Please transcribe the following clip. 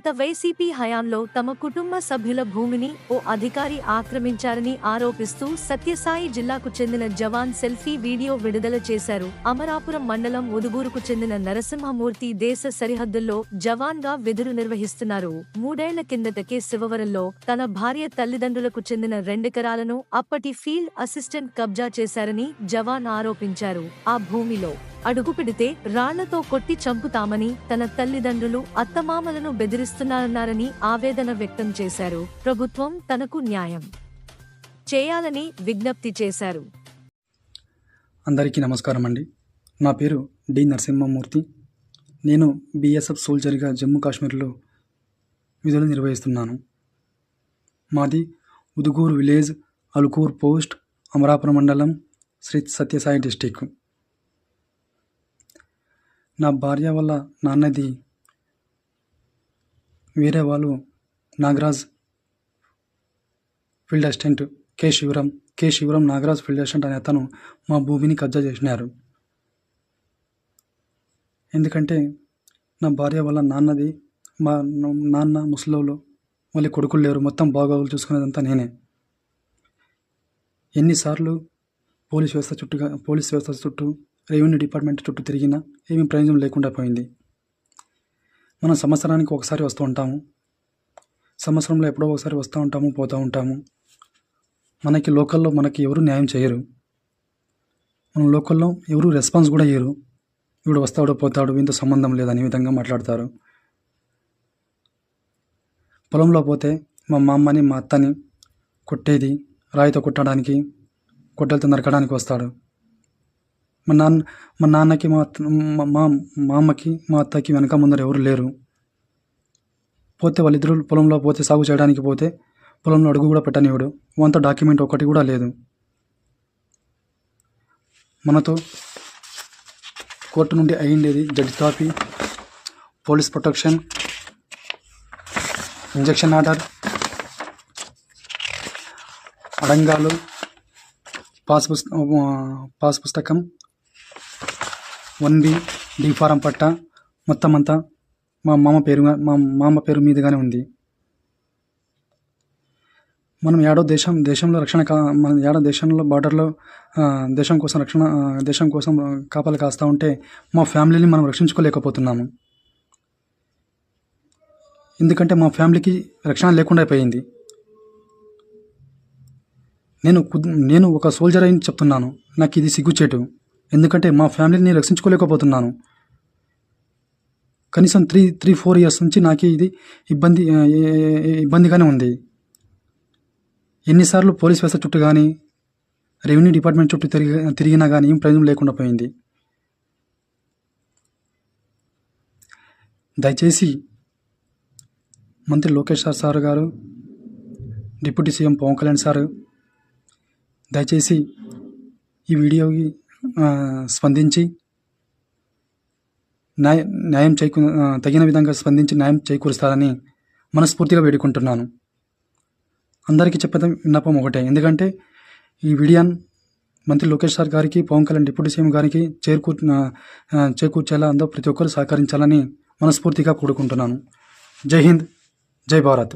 గత వైసీపీ హయాంలో తమ కుటుంబ సభ్యుల భూమిని ఓ అధికారి ఆక్రమించారని ఆరోపిస్తూ సత్యసాయి జిల్లాకు చెందిన జవాన్ సెల్ఫీ వీడియో విడుదల చేశారు. అమరాపురం మండలం ఉదుగూరుకు చెందిన నరసింహమూర్తి దేశ సరిహద్దుల్లో జవాన్గా విధులు నిర్వహిస్తున్నారు. మూడేళ్ళ కిందటకే శివవరంలో తన భార్య తల్లిదండ్రులకు చెందిన రెండెకరాలను అప్పటి ఫీల్డ్ అసిస్టెంట్ కబ్జా చేశారని జవాన్ ఆరోపించారు. ఆ భూమిలో అడుగుపెడితే రాళ్ళతో కొట్టి చంపుతామని తన తల్లిదండ్రులు అత్తమామలను బెదిరిస్తున్నారన్నారని ఆవేదన వ్యక్తం చేశారు. ప్రభుత్వం తనకు న్యాయం చేయాలని విజ్ఞప్తి చేశారు. అందరికీ నమస్కారం అండి. నా పేరు డి నరసింహమూర్తి. నేను బీఎస్ఎఫ్ సోల్జర్గా జమ్మూ కాశ్మీర్లో విధులు నిర్వహిస్తున్నాను. మాది ఉదుగూరు విలేజ్ అలుకూర్ పోస్ట్ అమరాపురం మండలం శ్రీ సత్యసాయి డిస్టిక్. నా భార్య వల్ల నాన్నది వేరే వాళ్ళు Nagaraj field assistant K Sivaram. K Sivaram Nagaraj field assistant అనే అతను మా భూమిని కబ్జా చేసినారు. ఎందుకంటే నా భార్య వల్ల నాన్నది మా నాన్న ముసలోళ్ళు మళ్ళీ కొడుకులు లేరు. మొత్తం బాగోగులు చూసుకునేదంతా నేనే. ఎన్నిసార్లు పోలీస్ వ్యవస్థ చుట్టూ పోలీస్ వ్యవస్థ చుట్టూ రెవెన్యూ డిపార్ట్మెంట్ చుట్టూ తిరిగినా ఏమీ ప్రయోజనం లేకుండా పోయింది. మనం సంవత్సరానికి ఒకసారి వస్తూ ఉంటాము. సంవత్సరంలో ఎప్పుడో ఒకసారి వస్తూ ఉంటాము పోతూ ఉంటాము. మనకి లోకల్లో మనకి ఎవరు న్యాయం చేయరు. మన లోకల్లో ఎవరు రెస్పాన్స్ కూడా ఇయ్యరు. వీడు వస్తాడు పోతాడు వీంతో సంబంధం లేదని విధంగా మాట్లాడతారు. పొలంలో పోతే మా అమ్మని మా అత్తని కొట్టేది రాయితో కొట్టడానికి గొడ్డలతో నరకడానికి వస్తాడు. మా నాన్న మా నాన్నకి మా అత్త- మా మా అమ్మకి మా అత్తకి వెనక ముందర ఎవరు లేరు. పోతే వాళ్ళిద్దరు పొలంలో పోతే సాగు చేయడానికి పోతే పొలంలో అడుగు కూడా పెట్టనివాడు వంత డాక్యుమెంట్ ఒకటి కూడా లేదు. మనతో కోర్టు నుండి అయ్యిండేది judge copy police protection injunction order అడంగాలు pass పుస్త పాస్ పుస్తకం వన్ బి డి ఫారం పట్ట మొత్తం అంతా మా మామ పేరు మా మామ పేరు మీదుగానే ఉంది. మనం ఏడో దేశం దేశంలో రక్షణ కా మన ఏడో దేశంలో బార్డర్లో దేశం కోసం రక్షణ దేశం కోసం కాపలు కాస్తూ ఉంటే మా ఫ్యామిలీని మనం రక్షించుకోలేకపోతున్నాము. ఎందుకంటే మా ఫ్యామిలీకి రక్షణ లేకుండా అయిపోయింది. నేను నేను ఒక సోల్జర్ అయిన చెప్తున్నాను. నాకు ఇది సిగ్గుచేటు. ఎందుకంటే మా ఫ్యామిలీని రక్షించుకోలేకపోతున్నాను. కనీసం త్రీ త్రీ ఫోర్ ఇయర్స్ నుంచి నాకు ఇది ఇబ్బంది ఇబ్బందిగానే ఉంది. ఎన్నిసార్లు పోలీస్ వ్యవస్థ చుట్టూ కానీ రెవెన్యూ డిపార్ట్మెంట్ చుట్టూ తిరిగి తిరిగినా కానీ ఏం ప్రయోజనం లేకుండా పోయింది. దయచేసి మంత్రి Lokesh sir sir garu deputy CM Pavan Kalyan sir దయచేసి ఈ వీడియోకి స్పందించి న్యాయ న్యాయం చేకూ తగిన విధంగా స్పందించి న్యాయం చేకూరుస్తారని మనస్ఫూర్తిగా వేడుకుంటున్నాను. అందరికీ చెప్పడం విన్నపం ఒకటే. ఎందుకంటే ఈ విడియాన్ మంత్రి లోకేష్ సార్ గారికి పవన్ కళ్యాణ్ డిప్యూటీ సీఎం గారికి చేరుకూ చేకూర్చేలా అందరూ ప్రతి ఒక్కరు సహకరించాలని మనస్ఫూర్తిగా కోరుకుంటున్నాను. జై హింద్ జై భారత్.